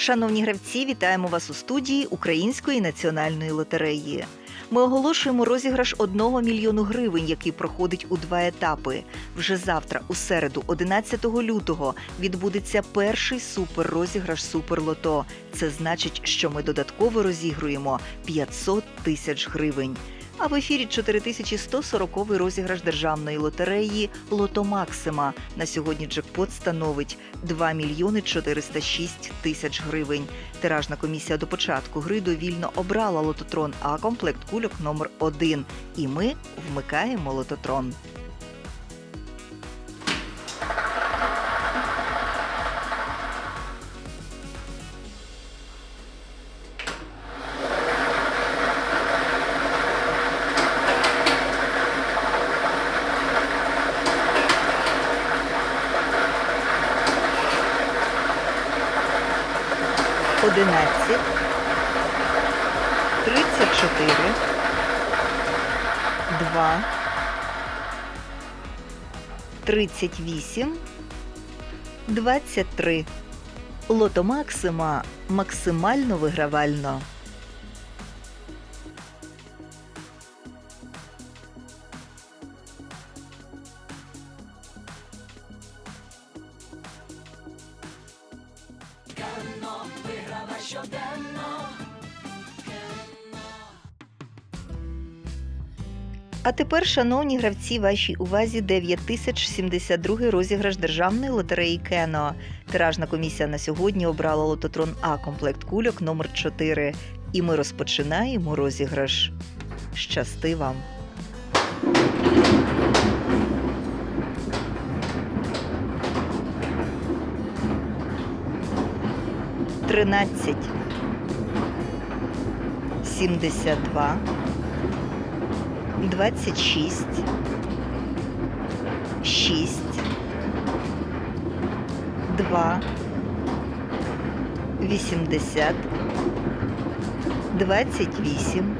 Шановні гравці, вітаємо вас у студії Української національної лотереї. Ми оголошуємо розіграш 1 мільйону гривень, який проходить у два етапи. Вже завтра, у середу, 11 лютого, відбудеться перший суперрозіграш Суперлото. Це значить, що ми додатково розігруємо 500 тисяч гривень. А в ефірі 4140 розіграш державної лотереї Лото Максима. На сьогодні джекпот становить 2 мільйони 406 тисяч гривень. Тиражна комісія до початку гри довільно обрала лототрон А комплект кульок номер 1 І ми вмикаємо лототрон. Одинадцять, тридцять чотири, два, тридцять вісім, двадцять три. Лото Максима максимально вигравально. А тепер, шановні гравці, вашій увазі 9072 розіграш державної лотереї Кено. Тиражна комісія на сьогодні обрала лототрон А комплект кульок номер 4 І ми розпочинаємо розіграш. Щасти вам! Тринадцять. Сімдесят два. 26, 6, 2, 80, 28,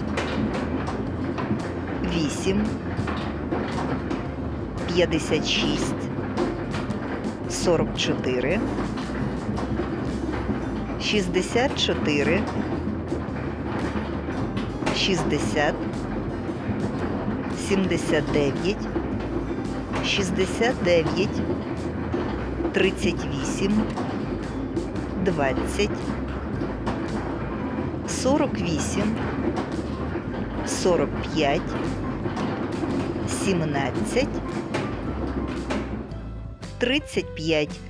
8, 56, 44, 64, 60, 79, 69, 38, 20, 48, 45, 17, 35.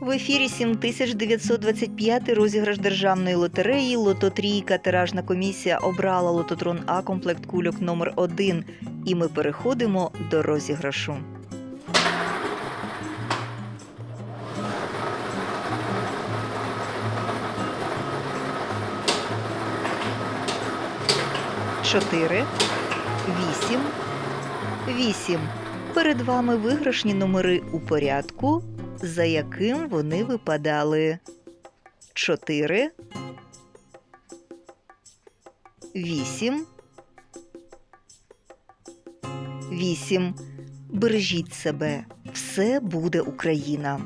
В ефірі 7925 розіграш державної лотереї Лото Трійка. Тиражна комісія обрала лототрон А комплект кульок номер 1 І ми переходимо до розіграшу. Чотири, вісім, вісім. Перед вами виграшні номери у порядку, за яким вони випадали. Чотири. Вісім. Вісім. Бережіть себе. Все буде Україна.